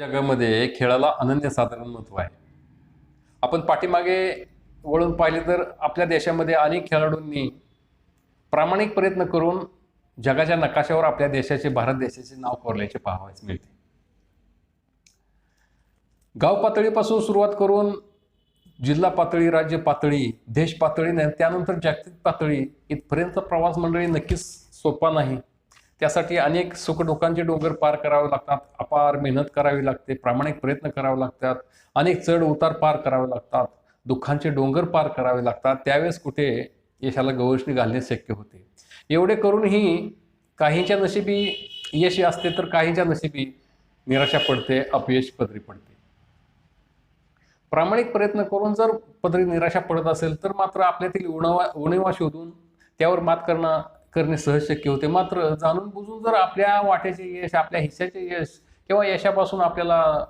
जगामध्ये खेळाला अनन्यसाधारण महत्त्व आहे. आपण पाठीमागे वळून पाहिले तर आपल्या देशामध्ये अनेक खेळाडूंनी प्रामाणिक प्रयत्न करून जगाच्या नकाशावर आपल्या देशाचे भारत देशाचे नाव कोरल्याचे पाहावयास मिळते. गाव पातळीपासून सुरुवात करून जिल्हा पातळी राज्य पातळी देश पातळी त्यानंतर जागतिक पातळी इथपर्यंत प्रवास मंडळी नक्कीच सोपा नाही. त्यासाठी अनेक सुखदुःखांचे डोंगर पार करावे लागतात अपार मेहनत करावी लागते प्रामाणिक प्रयत्न करावे लागतात अनेक चढ उतार पार करावे लागतात दुःखांचे डोंगर पार करावे लागतात त्यावेळेस कुठे यशाला गवसणी घालणे शक्य होते. एवढे करूनही काहींच्या नशिबी यश असते तर काहींच्या नशिबी निराशा पडते अपयश पदरी पडते. प्रामाणिक प्रयत्न करून जर पदरी निराशा पडत असेल तर मात्र आपल्यातील उणवा उणीवा शोधून त्यावर मात करणं करणे सहज शक्य होते. मात्र जाणून बुजून जर आपल्या वाट्याचे यश आपल्या हिस्साचे यश किंवा यशापासून आपल्याला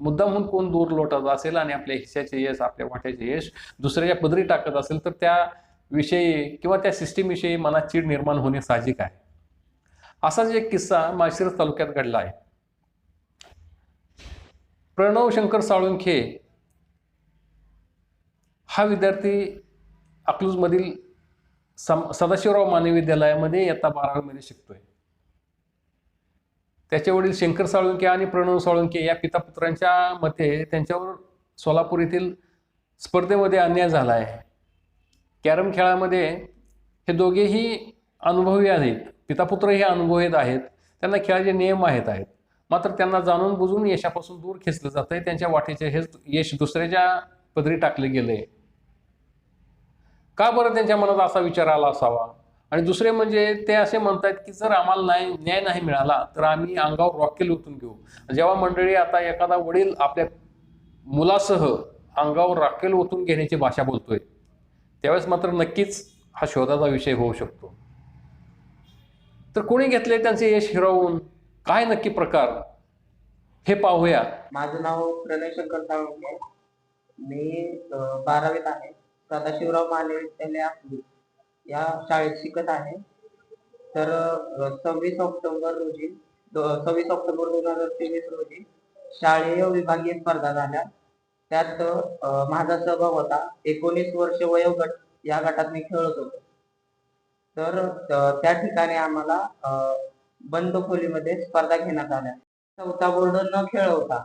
मुद्दामहून कोण दूर लोटत असेल आणि आपल्या हिस्साचे यश आपल्या वाट्याचे यश दुसऱ्याच्या पदरी टाकत असेल तर त्या विषयी किंवा त्या सिस्टीमविषयी मनात चीड निर्माण होणे साहजिक आहे. असाच एक किस्सा माळशिरस तालुक्यात घडला आहे. प्रणव शंकर साळुंखे हा विद्यार्थी अकलूजमधील सम सदाशिवराव मानवी विद्यालयामध्ये इयत्ता बारावीमध्ये शिकतोय. त्याचे वडील शंकर साळुंके आणि प्रणव साळुंके या पितापुत्रांच्या मते त्यांच्यावर सोलापूर येथील स्पर्धेमध्ये अन्याय झाला आहे. कॅरम खेळामध्ये हे दोघेही अनुभवी आहेत. पितापुत्र हे अनुभवी आहेत. त्यांना खेळाचे नियम आहेत आहेत. मात्र त्यांना जाणून बुजून यशापासून दूर खेचलं जात आहे त्यांच्या वाटेचे हे यश दुसऱ्याच्या पदरी टाकले गेले. का बरं त्यांच्या मनात असा विचार आला असावा? आणि दुसरे म्हणजे ते असे म्हणतात की जर आम्हाला न्याय न्याय नाही मिळाला तर आम्ही अंगावर रॉकेल ओतून घेऊ. जेव्हा मंडळी आता एखादा वडील आपल्या मुलासह अंगावर रॉकेल ओतून घेण्याची भाषा बोलतोय त्यावेळेस मात्र नक्कीच हा शोधाचा विषय होऊ शकतो. तर कोणी घेतले त्यांचे यश हिरावून? काय नक्की प्रकार? हे पाहूया. माझं नाव प्रणय शंकर साळुंके मी बारावीत आहे. सदाशिवराव माने विद्यालय अकलूज या शाळेत शिकत आहे. तर सव्वीस ऑक्टोबर रोजी सव्वीस ऑक्टोबर दोन हजार तेवीस रोजी शाळेय विभागीय स्पर्धा झाल्या. त्यात माझा सहभाग होता. एकोणीस वर्ष वयोगट या गटात मी खेळत होतो. तर त्या ठिकाणी आम्हाला बंद खोलीमध्ये स्पर्धा घेण्यात आल्या. चौथा बोर्ड न खेळवता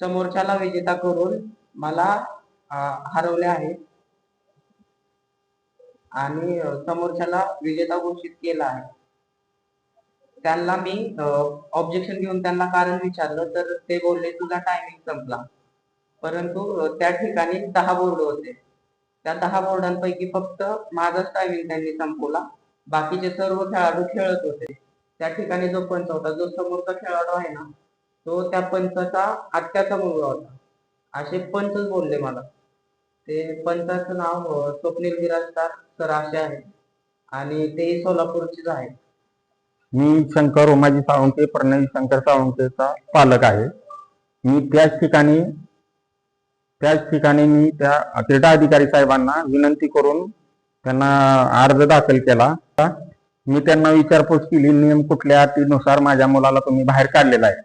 समोरच्याला विजेता करून मला हरवले आहे. आणि समोरच्याला विजेता घोषित केला आहे. त्यांना मी ऑब्जेक्शन घेऊन त्यांना कारण विचारलं तर ते बोलले तुझा टायमिंग संपला. परंतु त्या ठिकाणी दहा बोर्ड होते. त्या दहा बोर्डांपैकी फक्त माझाच टायमिंग त्यांनी संपवला. बाकीचे सर्व खेळाडू खेळत होते. त्या ठिकाणी जो पंच होता जो समोरचा खेळाडू आहे ना तो त्या पंचाचा आत्याचा मुलगा होता. असे पंचच बोलले मला. ते पंचाचं नाव स्वप्नील विराजदार सर असे आहे आणि तेही सोलापूरचेच आहे मी शंकर उमाजी साळुंके प्रणय शंकर साळुंकेचा पालक आहे. मी त्याच ठिकाणी त्याच ठिकाणी मी त्या क्रीडा अधिकारी साहेबांना विनंती करून त्यांना अर्ज दाखल केला. मी त्यांना विचारपूस केली नियम कुठल्या अटीनुसार माझ्या मुलाला तुम्ही बाहेर काढलेला आहे.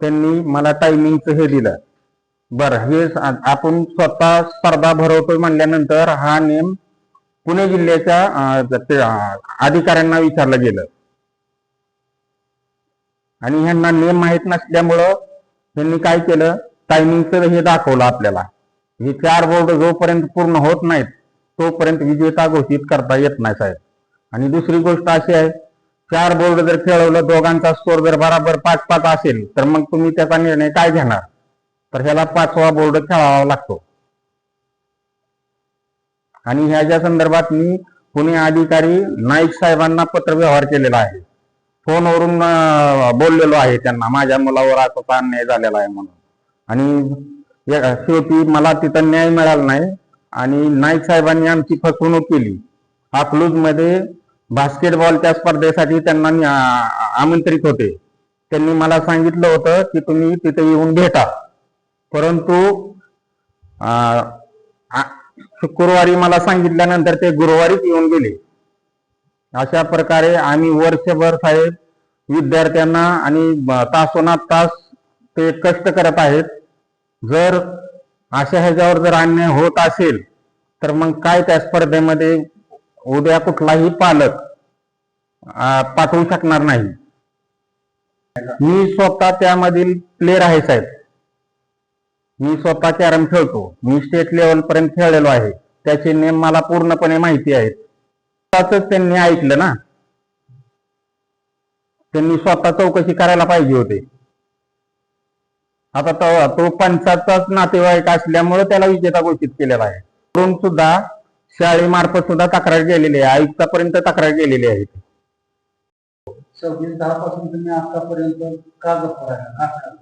त्यांनी मला टायमिंगचं हे दिलं. बरं हे आपण स्वतः स्पर्धा भरवतोय म्हणल्यानंतर हा नियम पुणे जिल्ह्याच्या अधिकाऱ्यांना विचारलं गेलं. आणि ह्यांना नियम माहीत नसल्यामुळं त्यांनी काय केलं? टायमिंगचं हे दाखवलं आपल्याला. हे चार बोर्ड जोपर्यंत पूर्ण होत नाहीत तोपर्यंत विजेता घोषित करता येत नाही साहेब. आणि दुसरी गोष्ट अशी आहे चार बोर्ड जर खेळवलं दोघांचा स्कोर जर बराबर पाच पाच असेल तर मग तुम्ही त्याचा निर्णय काय घेणार? तर ह्याला पाचवा बोर्ड खेळावा लागतो. आणि ह्याच्या संदर्भात मी पुणे अधिकारी नाईक साहेबांना पत्र व्यवहार केलेला आहे फोनवरून बोललेलो आहे त्यांना माझ्या मुलावर असा अन्याय झालेला आहे म्हणून. आणि शेवटी मला तिथं न्याय मिळाला नाही आणि नाईक साहेबांनी आमची फसवणूक केली. अकलूजमध्ये बास्केटबॉलच्या स्पर्धेसाठी त्यांना आमंत्रित होते. त्यांनी मला सांगितलं होतं की तुम्ही तिथे येऊन भेटा. परंतु शुक्रवारी मला सांगितल्यानंतर ते गुरुवारीच येऊन गेले. अशा प्रकारे आम्ही वर्षभर साहेब विद्यार्थ्यांना आणि तासोना तासोनात तास ते कष्ट करत आहेत. जर अशा ह्याच्यावर जर अन्याय होत असेल तर मग काय त्या स्पर्धेमध्ये उद्या कुठलाही पालक पाठवू शकणार नाही. मी स्वतः त्यामधील प्लेअर आहे साहेब. मी स्वतः कॅरम खेळतो. मी स्टेट लेवल पर्यंत खेळलेलो आहे. त्याचे नेम मला पूर्णपणे माहिती आहेत. स्वतःच त्यांनी ऐकलं ना? त्यांनी स्वतः चौकशी करायला पाहिजे होते. आता तो तो पंचाचाच नातेवाईक असल्यामुळे त्याला विजेता घोषित केलेला आहे. करून सुद्धा शाळेमार्फत सुद्धा तक्रार केलेली आहे. आयुक्तापर्यंत तक्रार केलेली आहे. सव्वीस दहा पासून तुम्ही आतापर्यंत का जपत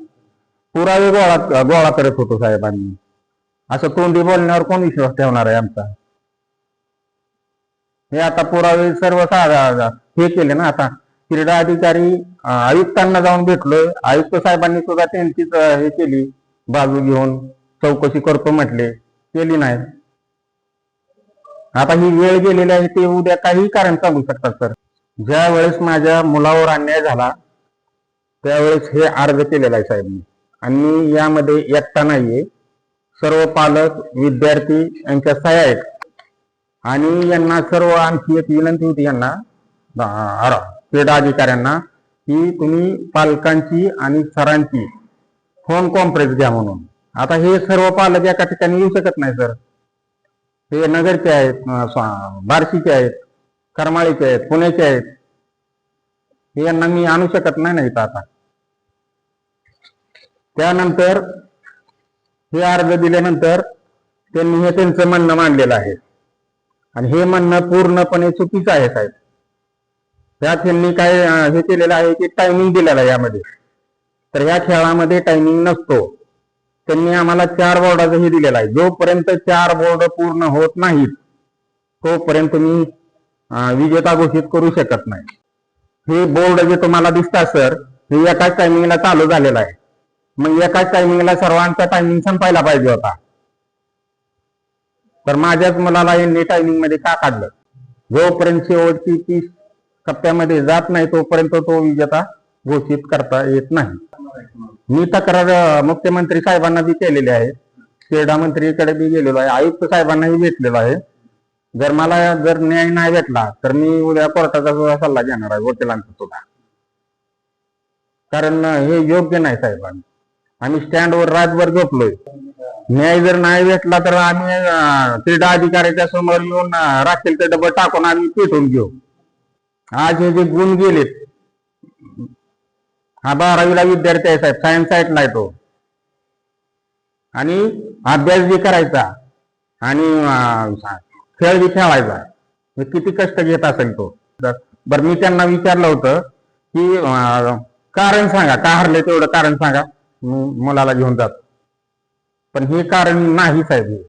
पुरावे गोळा गोळा करत होतो साहेबांनी. असं तोंडी बोलण्यावर कोण विश्वास ठेवणार आहे आमचा? हे आता पुरावे सर्व हे केले ना आता. क्रीडा अधिकारी आयुक्तांना जाऊन भेटलोय. आयुक्त साहेबांनी सुद्धा त्यांचीच हे केली. बाजू घेऊन चौकशी करतो म्हटले. केली नाही. आता ही वेळ गेलेली आहे ते उद्या काही कारण सांगू शकतात सर. ज्या वेळेस माझ्या मुलावर अन्याय झाला त्यावेळेस हे अर्ज केलेला आहे साहेबांनी. आणि मी यामध्ये एकटा नाहीये. सर्व पालक विद्यार्थी यांच्या सह्या आहेत. आणि यांना सर्व आणखी एक विनंती होती यांना. क्रीडा अधिकाऱ्यांना की तुम्ही पालकांची आणि सरांची फोन कॉन्फरन्स घ्या म्हणून. आता हे सर्व पालक एका ठिकाणी येऊ शकत नाही सर. हे नगरचे आहेत बार्शीचे आहेत करमाळीचे आहेत पुण्याचे आहेत. हे यांना मी आणू शकत नाही ना इथं आता. त्यानंतर हे अर्ज दिल्यानंतर त्यांनी हे त्यांचं म्हणणं मांडलेलं आहे. आणि हे म्हणणं पूर्णपणे चुकीचं आहे साहेब. ह्या त्यांनी काय हे केलेलं आहे की टायमिंग दिलेला आहे यामध्ये. तर ह्या खेळामध्ये टायमिंग नसतो. त्यांनी आम्हाला चार बोर्डाचं हे दिलेलं आहे. जोपर्यंत चार बोर्ड पूर्ण होत नाहीत तोपर्यंत मी विजेता घोषित करू शकत नाही. हे बोर्ड जे तुम्हाला दिसतात सर हे एकाच टायमिंगला चालू झालेलं आहे. मग एकाच टायमिंगला सर्वांचा टायमिंग संपायला पाहिजे होता. तर माझ्याच मुलाला यांनी टायमिंगमध्ये का काढलं? जोपर्यंत शेवटची तीस टप्प्यामध्ये जात नाही तोपर्यंत तो विजेता घोषित करता येत नाही. मी तक्रार मुख्यमंत्री साहेबांना बी केलेली आहे. क्रीडा मंत्रीकडे बी गेलेलो आहे. आयुक्त साहेबांनाही भेटलेलो आहे. जर मला जर न्याय नाही भेटला तर मी उद्या कोर्टाचा सुद्धा सल्ला घेणार आहे वकिलांचा सुद्धा. कारण हे योग्य नाही साहेबांनी आम्ही स्टँडवर रातभर झोपलोय. न्याय जर नाही भेटला तर आम्ही क्रीडा अधिकाऱ्याच्या समोर येऊन राखेल ते डबल टाकून आम्ही पेटून घेऊ. आज हे जे गुण गेलेत हा बारावीला विद्यार्थी आहे साहेब सायन्स साईडला आहे तो. आणि अभ्यास बी करायचा आणि खेळ बी खेळायचा. किती कष्ट घेत असेल तो. बरं मी त्यांना विचारलं होतं की कारण सांगा का हरले तेवढं कारण सांगा? मुलाला घेऊन जातो पण हे कारण नाही साहेब हे.